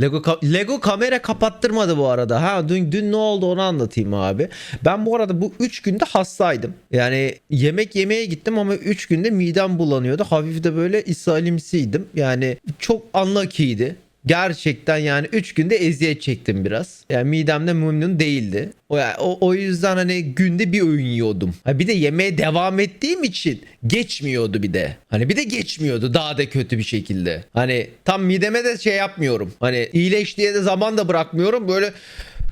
Lego ka- Lego kamera kapattırmadı bu arada. Ha dün dün ne oldu onu anlatayım abi. Ben bu arada bu 3 günde hastaydım. Yani yemek yemeye gittim ama 3 günde midem bulanıyordu. Hafif de böyle ishalimsiydim. Yani çok unlucky'ydi. Gerçekten yani 3 günde eziyet çektim biraz. Yani midemde memnun değildi. O, yani o, o yüzden hani günde bir öğün yiyordum. Ha bir de yemeğe devam ettiğim için geçmiyordu bir de. Hani bir de geçmiyordu daha da kötü bir şekilde. Hani tam mideme de şey yapmıyorum. Hani iyileş diye de zaman da bırakmıyorum. Böyle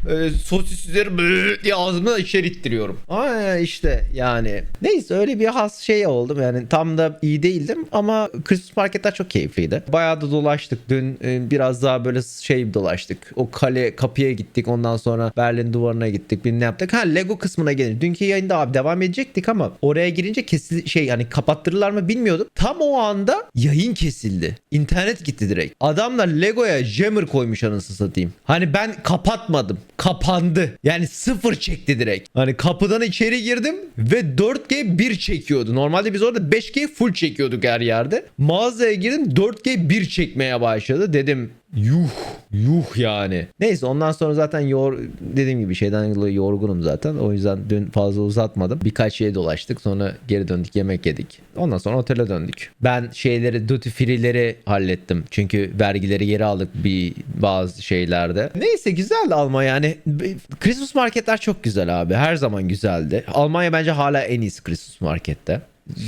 e, sosisleri böyle diye ağzımda içeri ittiriyorum. Aa işte yani. Neyse öyle bir has şey oldum. Yani tam da iyi değildim ama Christmas marketler çok keyifliydi. Bayağı da dolaştık. Dün e, biraz daha böyle şey dolaştık. O kale kapıya gittik. Ondan sonra Berlin duvarına gittik. Bir ne yaptık? Ha Lego kısmına gelince. Dünkü yayında abi devam edecektik ama oraya girince kesil şey hani kapattırırlar mı bilmiyordum. Tam o anda yayın kesildi. İnternet gitti direkt. Adamlar Lego'ya jammer koymuş anasını satayım. Hani ben kapatmadım. Kapandı. Yani sıfır çekti direkt. Hani kapıdan içeri girdim ve 4G 1 çekiyordu. Normalde biz orada 5G full çekiyorduk her yerde. Mağazaya girdim 4G 1 çekmeye başladı. Dedim Yuh yuh yani. Neyse ondan sonra zaten yor dediğim gibi şeyden dolayı yorgunum zaten. O yüzden dün fazla uzatmadım. Birkaç şeye dolaştık sonra geri döndük yemek yedik. Ondan sonra otele döndük. Ben şeyleri duty free'leri hallettim. Çünkü vergileri geri aldık bir bazı şeylerde. Neyse güzeldi Almanya yani. Christmas marketler çok güzel abi. Her zaman güzeldi. Almanya bence hala en iyisi Christmas markette.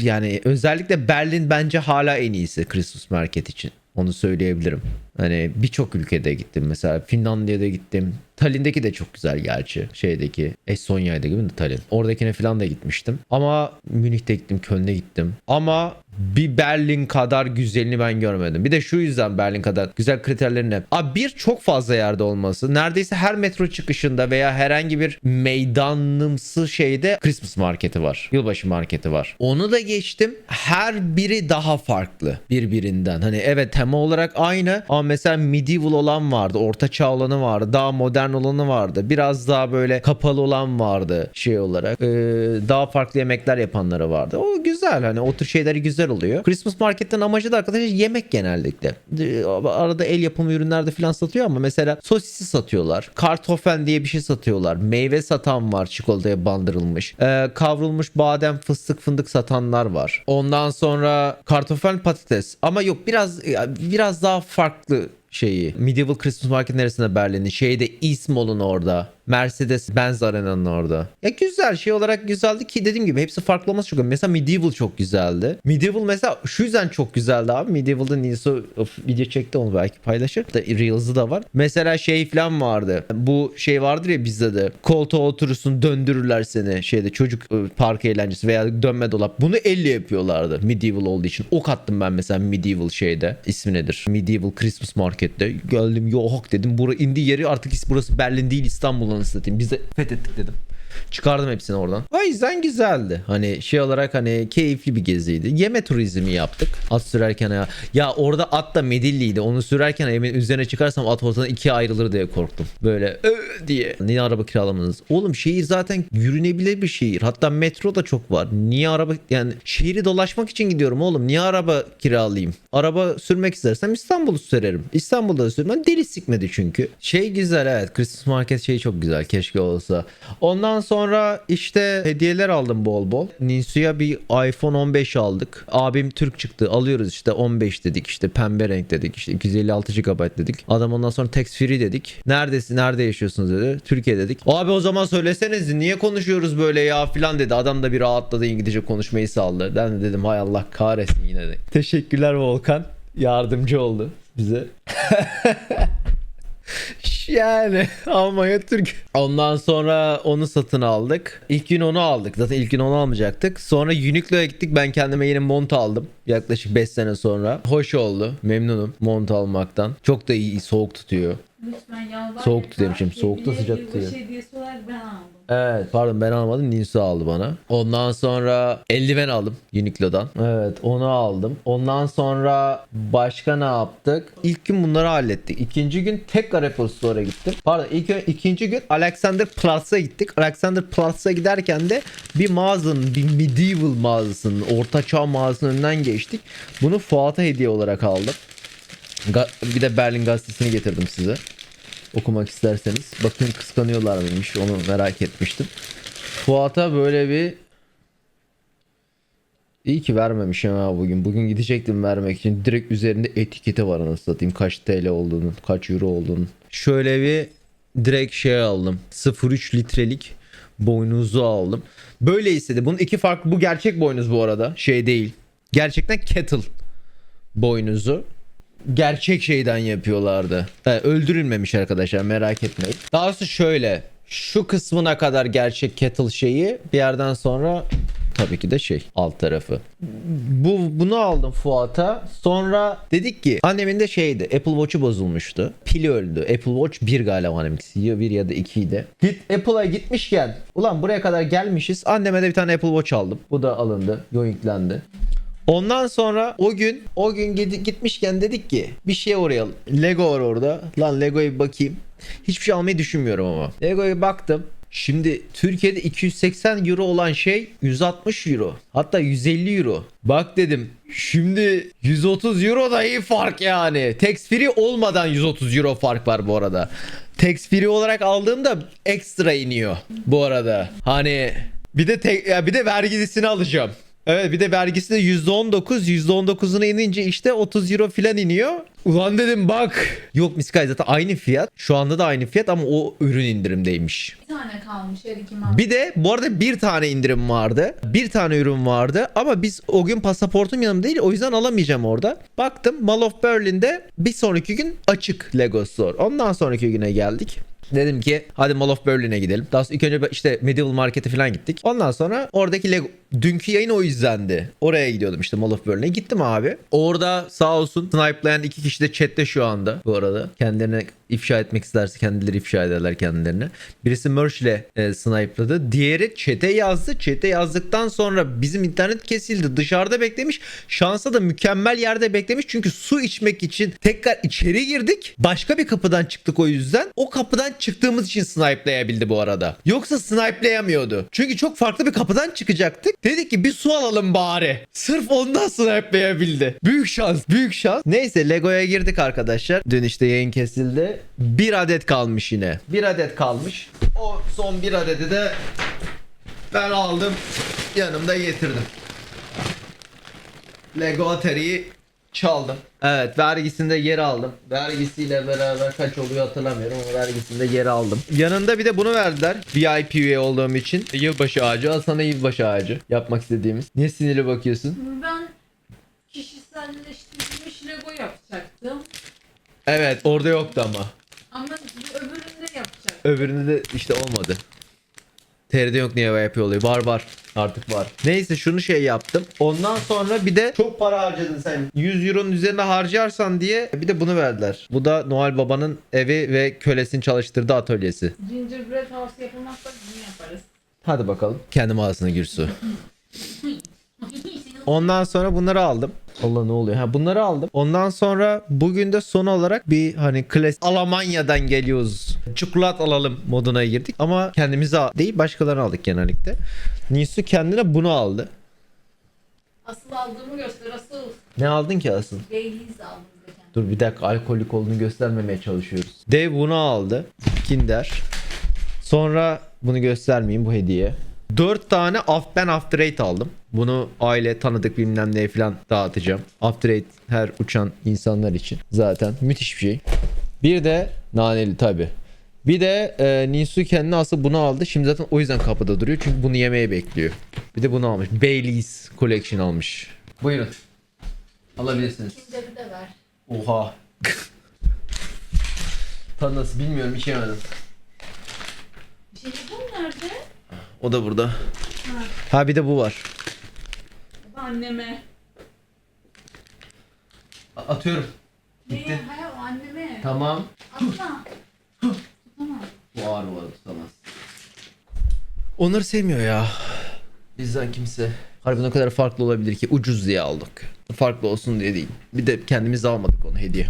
Yani özellikle Berlin bence hala en iyisi Christmas market için. Onu söyleyebilirim. Hani birçok ülkede gittim. Mesela Finlandiya'da gittim. Tallinn'deki de çok güzel gerçi. Şeydeki Estonya'ydı gibi mi Tallinn? Oradakine falan da gitmiştim. Ama Münih'te gittim, Köln'e gittim. Ama bir Berlin kadar güzelini ben görmedim. Bir de şu yüzden Berlin kadar güzel kriterleri ne? Abi bir çok fazla yerde olması. Neredeyse her metro çıkışında veya herhangi bir meydanımsı şeyde Christmas marketi var. Yılbaşı marketi var. Onu da geçtim. Her biri daha farklı birbirinden. Hani evet tema olarak aynı ama mesela medieval olan vardı. Orta çağ olanı vardı. Daha modern olanı vardı. Biraz daha böyle kapalı olan vardı şey olarak. Ee, daha farklı yemekler yapanları vardı. O güzel hani o tür şeyleri güzel oluyor. Christmas marketten amacı da arkadaşlar yemek genellikle. Ee, Arada el yapımı ürünler de falan satıyor ama mesela sosisi satıyorlar. Kartofen diye bir şey satıyorlar. Meyve satan var çikolataya bandırılmış. Ee, kavrulmuş badem fıstık fındık satanlar var. Ondan sonra kartofen patates. Ama yok biraz biraz daha farklı şeyi. Medieval Christmas Market neresinde Berlin'in? Şeyde East Mall'un orada. Mercedes Benz Arena'nın orada. Ya güzel şey olarak güzeldi ki dediğim gibi hepsi farklı olması çok önemli. Mesela Medieval çok güzeldi. Medieval mesela şu yüzden çok güzeldi abi. Medieval'da Nilsu of, video çekti onu belki paylaşır. Da Reels'ı da var. Mesela şey falan vardı. Bu şey vardır ya bizde de. Koltuğa oturursun döndürürler seni. Şeyde çocuk ıı, park eğlencesi veya dönme dolap. Bunu elle yapıyorlardı. Medieval olduğu için. Ok attım ben mesela Medieval şeyde. İsmi nedir? Medieval Christmas Market'te. Geldim yok dedim. Bura indi yeri artık burası Berlin değil İstanbul anasını satayım. Biz de fethettik dedim. Çıkardım hepsini oradan. O yüzden güzeldi. Hani şey olarak hani keyifli bir geziydi. Yeme turizmi yaptık. At sürerken ya. Ya orada at da medilliydi. Onu sürerken evimin üzerine çıkarsam at ortadan ikiye ayrılır diye korktum. Böyle ö diye. Niye araba kiralamadınız? Oğlum şehir zaten yürünebilir bir şehir. Hatta metro da çok var. Niye araba yani şehri dolaşmak için gidiyorum oğlum. Niye araba kiralayayım? Araba sürmek istersem İstanbul'u sürerim. İstanbul'da da sürmem. Deli sikmedi çünkü. Şey güzel evet. Christmas market şeyi çok güzel. Keşke olsa. Ondan sonra işte hediyeler aldım bol bol. Ninsu'ya bir iPhone 15 aldık. Abim Türk çıktı. Alıyoruz işte 15 dedik işte pembe renk dedik işte 256 GB dedik. Adam ondan sonra tax free dedik. Neredesin nerede yaşıyorsunuz dedi. Türkiye dedik. Abi o zaman söyleseniz niye konuşuyoruz böyle ya filan dedi. Adam da bir rahatladı İngilizce konuşmayı saldı. Ben de dedim hay Allah kahretsin yine de. Teşekkürler Volkan. Yardımcı oldu bize. Yani Almanya Türk. Ondan sonra onu satın aldık. İlk gün onu aldık. Zaten ilk gün onu almayacaktık. Sonra Uniqlo'ya gittik. Ben kendime yeni mont aldım. Yaklaşık 5 sene sonra. Hoş oldu. Memnunum mont almaktan. Çok da iyi soğuk tutuyor. Lütfen yalvar. Soğuk lütfen. demişim, soğukta sıcak diyor. hediyesi olarak ben aldım. Evet pardon ben almadım Ninsu aldı bana. Ondan sonra eldiven aldım Uniqlo'dan. Evet onu aldım. Ondan sonra başka ne yaptık? İlk gün bunları hallettik. İkinci gün tekrar Apple Store'a gittim. Pardon ilk, ikinci gün Alexander Platz'a gittik. Alexander Platz'a giderken de bir mağazanın bir medieval mağazasının orta çağ mağazasının önünden geçtik. Bunu Fuat'a hediye olarak aldım. Ga- bir de Berlin gazetesini getirdim size. Okumak isterseniz. Bakın kıskanıyorlar mıymış onu merak etmiştim. Fuat'a böyle bir İyi ki vermemişim ha bugün. Bugün gidecektim vermek için. Direkt üzerinde etiketi var anasını satayım. Kaç TL olduğunu, kaç euro olduğunu. Şöyle bir direkt şey aldım. 0.3 litrelik boynuzu aldım. Böyle istedi. Bunun iki farklı. Bu gerçek boynuz bu arada. Şey değil. Gerçekten kettle boynuzu. Gerçek şeyden yapıyorlardı. Ha, öldürülmemiş arkadaşlar merak etmeyin. Daha doğrusu şöyle. Şu kısmına kadar gerçek kettle şeyi bir yerden sonra tabii ki de şey alt tarafı. Bu bunu aldım Fuat'a. Sonra dedik ki annemin de şeydi Apple Watch'u bozulmuştu. Pili öldü. Apple Watch 1 galiba anneminkisi. Ya 1 ya da 2 idi. Git Apple'a gitmişken ulan buraya kadar gelmişiz. Anneme de bir tane Apple Watch aldım. Bu da alındı. Yoinklendi. Ondan sonra o gün o gün gitmişken dedik ki bir şeye uğrayalım. Lego var orada. Lan Lego'ya bir bakayım. Hiçbir şey almayı düşünmüyorum ama. Lego'ya baktım. Şimdi Türkiye'de 280 euro olan şey 160 euro. Hatta 150 euro. Bak dedim şimdi 130 euro da iyi fark yani. Tax free olmadan 130 euro fark var bu arada. Tax free olarak aldığımda ekstra iniyor bu arada. Hani bir de tek, ya bir de vergisini alacağım. Evet bir de vergisi de %19. %19'una inince işte 30 euro filan iniyor. Ulan dedim bak. Yok Miskay zaten aynı fiyat. Şu anda da aynı fiyat ama o ürün indirimdeymiş. Bir tane kalmış her iki mal. Bir de bu arada bir tane indirim vardı. Bir tane ürün vardı ama biz o gün pasaportum yanımda değil o yüzden alamayacağım orada. Baktım Mall of Berlin'de bir sonraki gün açık Lego Store. Ondan sonraki güne geldik. Dedim ki hadi Mall of Berlin'e gidelim. Daha sonra ilk önce işte Medieval Market'e falan gittik. Ondan sonra oradaki Lego dünkü yayın o yüzdendi. Oraya gidiyordum işte Mall of Berlin'e. Gittim abi. Orada sağ olsun snipe'layan iki kişi de chatte şu anda bu arada. Kendilerine ifşa etmek isterse kendileri ifşa ederler kendilerine. Birisi Merch ile e, snipe'ladı. Diğeri chat'e yazdı. Chat'e yazdıktan sonra bizim internet kesildi. Dışarıda beklemiş. Şansa da mükemmel yerde beklemiş. Çünkü su içmek için tekrar içeri girdik. Başka bir kapıdan çıktık o yüzden. O kapıdan çıktığımız için snipe'layabildi bu arada. Yoksa snipe'layamıyordu. Çünkü çok farklı bir kapıdan çıkacaktık. Dedik ki bir su alalım bari. Sırf ondan snipe'layabildi. Büyük şans. Büyük şans. Neyse Lego'ya girdik arkadaşlar. Dün işte yayın kesildi. Bir adet kalmış yine. Bir adet kalmış. O son bir adedi de ben aldım. Yanımda getirdim. Lego Atari'yi çaldım. Evet vergisinde yer aldım. Vergisiyle beraber kaç oluyor hatırlamıyorum ama vergisinde yer aldım. Yanında bir de bunu verdiler. VIP üye olduğum için. Yılbaşı ağacı. Al sana yılbaşı ağacı. Yapmak istediğimiz. Niye sinirli bakıyorsun? Ben kişiselleştirilmiş Lego yapacaktım. Evet orada yoktu ama. Ama bu öbüründe yapacak. Öbüründe de işte olmadı. TR'de yok niye yapıyor oluyor. Var var. Artık var. Neyse şunu şey yaptım. Ondan sonra bir de çok para harcadın sen. 100 euronun üzerine harcarsan diye bir de bunu verdiler. Bu da Noel Baba'nın evi ve kölesini çalıştırdığı atölyesi. Gingerbread house yapılmazsa bunu yaparız. Hadi bakalım. Kendi mağazasına gir su. Ondan sonra bunları aldım. Allah ne oluyor? Ha bunları aldım. Ondan sonra bugün de son olarak bir hani klas Almanya'dan geliyoruz. Çikolat alalım moduna girdik. Ama kendimize değil başkalarını aldık genellikle. Nisu kendine bunu aldı. Asıl aldığımı göster asıl. Ne aldın ki asıl? Baileys aldım. Dur bir dakika alkolik olduğunu göstermemeye çalışıyoruz. Dev bunu aldı. Kinder. Sonra bunu göstermeyeyim bu hediye. 4 tane af ben After Eight aldım. Bunu aile tanıdık bilmem neye falan dağıtacağım. After Eight her uçan insanlar için zaten müthiş bir şey. Bir de naneli tabi. Bir de e, Nisu kendine asıl bunu aldı. Şimdi zaten o yüzden kapıda duruyor. Çünkü bunu yemeye bekliyor. Bir de bunu almış. Baileys Collection almış. Buyurun. Alabilirsiniz. Kinder'i de ver. Oha. Tadı nasıl bilmiyorum içemedim. Bir şey yapalım nerede? O da burada. Ha. Ha bir de bu var. Anneme. A- atıyorum. Gitti. Neye? Hayır o anneme. Tamam. Atma. Tamam. Bu ağır bu arada tutamaz. Onları sevmiyor ya. Bizden kimse. Harbiden o kadar farklı olabilir ki ucuz diye aldık. Farklı olsun diye değil. Bir de kendimiz almadık onu hediye.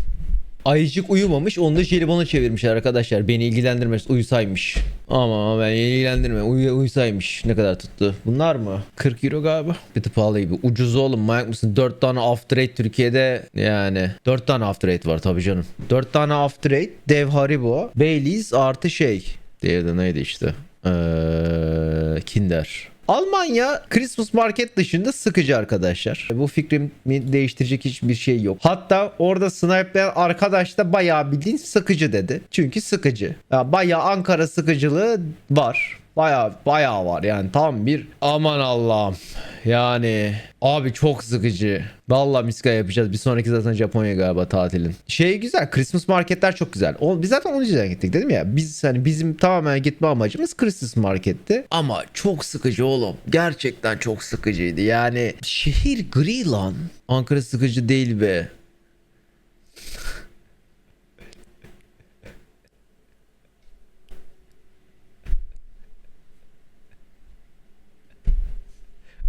Ayıcık uyumamış onu da jelibona çevirmişler arkadaşlar. Beni ilgilendirmez uyusaymış. Ama ben ilgilendirme uy uyusaymış. Ne kadar tuttu? Bunlar mı? 40 euro galiba. Bir tık pahalı gibi. Ucuz oğlum manyak mısın? 4 tane after eight Türkiye'de yani 4 tane after eight var tabii canım. 4 tane after eight dev Haribo. Baileys artı şey. Diğeri de neydi işte? Ee, Kinder. Almanya Christmas market dışında sıkıcı arkadaşlar. Bu fikrimi değiştirecek hiçbir şey yok. Hatta orada snipe'layan arkadaş da bayağı bildiğin sıkıcı dedi. Çünkü sıkıcı. Ya bayağı Ankara sıkıcılığı var. Bayağı bayağı var yani tam bir aman Allah'ım. Yani abi çok sıkıcı. Vallahi miska yapacağız. Bir sonraki zaten Japonya galiba tatilin. Şey güzel. Christmas marketler çok güzel. O, biz zaten onun yüzünden gittik dedim ya. Biz hani bizim tamamen gitme amacımız Christmas marketti. Ama çok sıkıcı oğlum. Gerçekten çok sıkıcıydı. Yani şehir gri lan. Ankara sıkıcı değil be.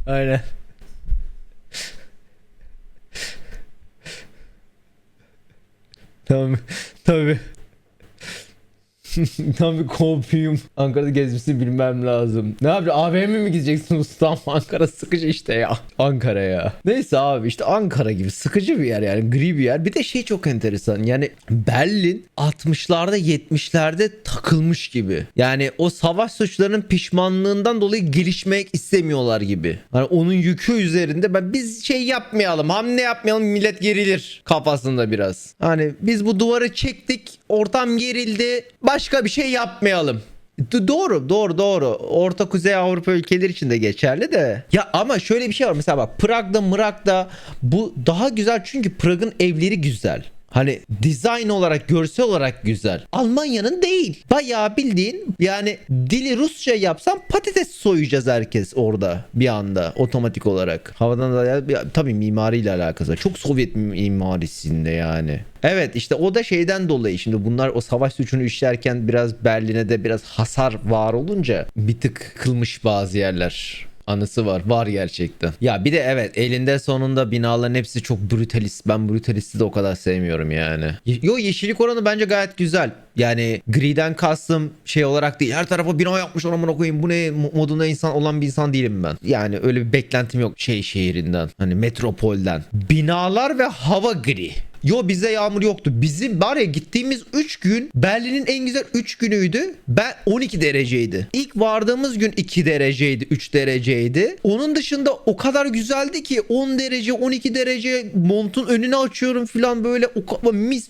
Aynen. Tamam. Tabii. Tam bir kopyum. Ankara'da gezmesini bilmem lazım. Ne yapacağım? AVM mi gideceksin ustam? Ankara sıkıcı işte ya. Ankara ya. Neyse abi işte Ankara gibi sıkıcı bir yer yani gri bir yer. Bir de şey çok enteresan. Yani Berlin 60'larda 70'lerde takılmış gibi. Yani o savaş suçlarının pişmanlığından dolayı gelişmek istemiyorlar gibi. Hani onun yükü üzerinde ben biz şey yapmayalım, hamle yapmayalım millet gerilir kafasında biraz. Hani biz bu duvarı çektik, ortam gerildi. Başka bir şey yapmayalım. Doğru doğru doğru. Orta Kuzey Avrupa ülkeleri için de geçerli de. Ya ama şöyle bir şey var. Mesela bak Prag'da Mırag'da bu daha güzel çünkü Prag'ın evleri güzel. Hani dizayn olarak, görsel olarak güzel. Almanya'nın değil. Bayağı bildiğin yani dili Rusça yapsam patates soyacağız herkes orada bir anda otomatik olarak. Havadan da ya, tabii mimariyle alakası. Çok Sovyet mimarisinde yani. Evet işte o da şeyden dolayı şimdi bunlar o savaş suçunu işlerken biraz Berlin'e de biraz hasar var olunca bir tık kılmış bazı yerler. Anısı var. Var gerçekten. Ya bir de evet elinde sonunda binaların hepsi çok brutalist. Ben brutalisti de o kadar sevmiyorum yani. Yo yeşillik oranı bence gayet güzel. Yani griden kastım şey olarak değil. Her tarafa bina yapmışlar amına koyayım. Bu ne mo- modunda insan olan bir insan değilim ben. Yani öyle bir beklentim yok şey şehrinden. Hani metropolden. Binalar ve hava gri. Yo bize yağmur yoktu. Bizim var ya gittiğimiz 3 gün Berlin'in en güzel 3 günüydü. Ben 12 dereceydi. İlk vardığımız gün 2 dereceydi, 3 dereceydi. Onun dışında o kadar güzeldi ki 10 derece, 12 derece montun önünü açıyorum falan böyle o mis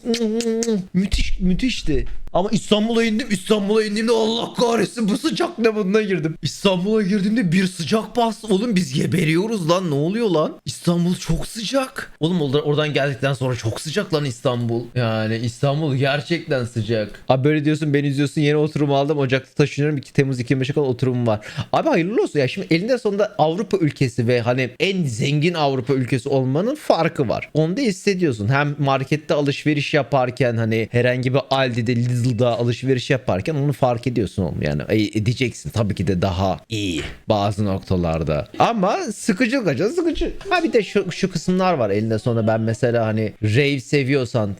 müthiş müthişti. Ama İstanbul'a indim. İstanbul'a indiğimde Allah kahretsin bu sıcak ne bununla girdim. İstanbul'a girdiğimde bir sıcak bastı. Oğlum biz geberiyoruz lan. Ne oluyor lan? İstanbul çok sıcak. Oğlum orada- oradan geldikten sonra çok sıcak lan İstanbul. Yani İstanbul gerçekten sıcak. Abi böyle diyorsun beni izliyorsun yeni oturum aldım. Ocakta taşınıyorum. 2 Temmuz 2025'e kadar oturumum var. Abi hayırlı olsun ya. Şimdi elinde sonunda Avrupa ülkesi ve hani en zengin Avrupa ülkesi olmanın farkı var. Onu da hissediyorsun. Hem markette alışveriş yaparken hani herhangi bir Aldi'de Lidl'da alışveriş yaparken onu fark ediyorsun oğlum. Yani e, edeceksin. Tabii ki de daha iyi bazı noktalarda. Ama sıkıcı kaça sıkıcı. Ha bir de şu, şu kısımlar var elinde sonunda ben mesela hani rave seviyorsan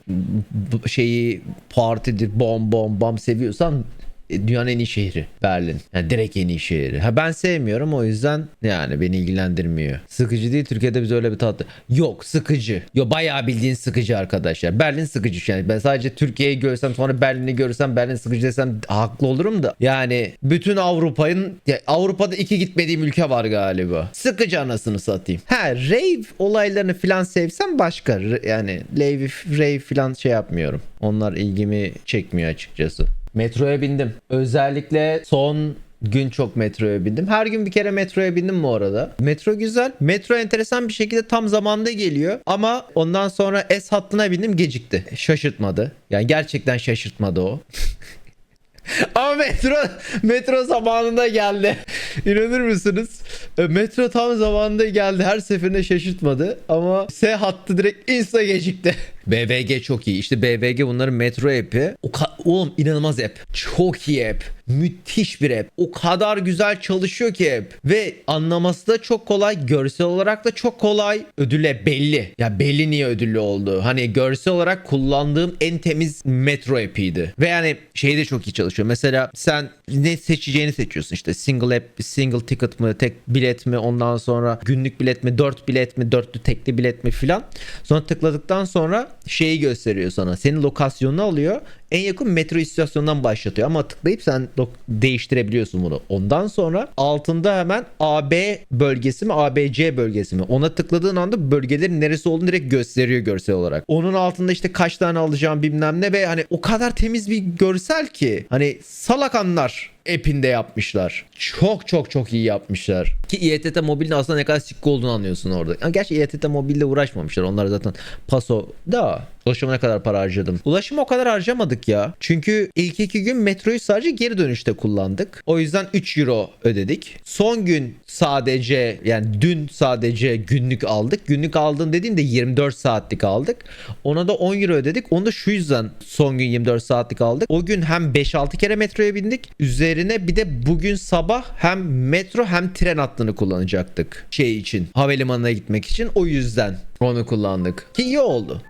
şeyi partidir bom bom bom seviyorsan dünyanın en iyi şehri Berlin. Yani direkt en iyi şehri. Ha ben sevmiyorum o yüzden yani beni ilgilendirmiyor. Sıkıcı değil Türkiye'de biz öyle bir tatlı. Yok sıkıcı. Yo bayağı bildiğin sıkıcı arkadaşlar. Berlin sıkıcı yani. Ben sadece Türkiye'yi görsem sonra Berlin'i görsem Berlin sıkıcı desem haklı olurum da. Yani bütün Avrupa'nın Avrupa'da iki gitmediğim ülke var galiba. Sıkıcı anasını satayım. Ha rave olaylarını filan sevsem başka. Yani rave, rave filan şey yapmıyorum. Onlar ilgimi çekmiyor açıkçası. Metroya bindim. Özellikle son gün çok metroya bindim. Her gün bir kere metroya bindim bu arada. Metro güzel. Metro enteresan bir şekilde tam zamanda geliyor. Ama ondan sonra S hattına bindim gecikti. Şaşırtmadı. Yani gerçekten şaşırtmadı o. Ama metro metro zamanında geldi. İnanır mısınız? E, Metro tam zamanında geldi. Her seferinde şaşırtmadı. Ama S hattı direkt insta gecikti. BVG çok iyi. İşte BVG bunların metro app'i. O Oğlum inanılmaz app. Çok iyi app. Müthiş bir app. O kadar güzel çalışıyor ki app. Ve anlaması da çok kolay. Görsel olarak da çok kolay. Ödüle belli. Ya belli niye ödüllü oldu. Hani görsel olarak kullandığım en temiz metro app'iydi. Ve yani şey de çok iyi çalışıyor. Mesela sen ne seçeceğini seçiyorsun. İşte single app, single ticket mı, tek bilet mi, ondan sonra günlük bilet mi, dört bilet mi, dörtlü tekli bilet mi filan. Sonra tıkladıktan sonra şeyi gösteriyor sana. Senin lokasyonunu alıyor. En yakın metro istasyonundan başlatıyor ama tıklayıp sen değiştirebiliyorsun bunu. Ondan sonra altında hemen AB bölgesi mi ABC bölgesi mi? Ona tıkladığın anda bölgelerin neresi olduğunu direkt gösteriyor görsel olarak. Onun altında işte kaç tane alacağım bilmem ne ve hani o kadar temiz bir görsel ki hani salak anlar app'inde yapmışlar. Çok çok çok iyi yapmışlar. Ki İETT mobilin aslında ne kadar sikko olduğunu anlıyorsun orada. Yani gerçi İETT mobille uğraşmamışlar. Onlar zaten paso da ulaşıma ne kadar para harcadım. Ulaşıma o kadar harcamadık ya. Çünkü ilk iki gün metroyu sadece geri dönüşte kullandık. O yüzden 3 euro ödedik. Son gün sadece yani dün sadece günlük aldık. Günlük aldığım dediğimde 24 saatlik aldık. Ona da 10 euro ödedik. Onu da şu yüzden son gün 24 saatlik aldık. O gün hem 5-6 kere metroya bindik. Üzerine bir de bugün sabah hem metro hem tren hattını kullanacaktık. Şey için havalimanına gitmek için. O yüzden onu kullandık. Ki iyi oldu.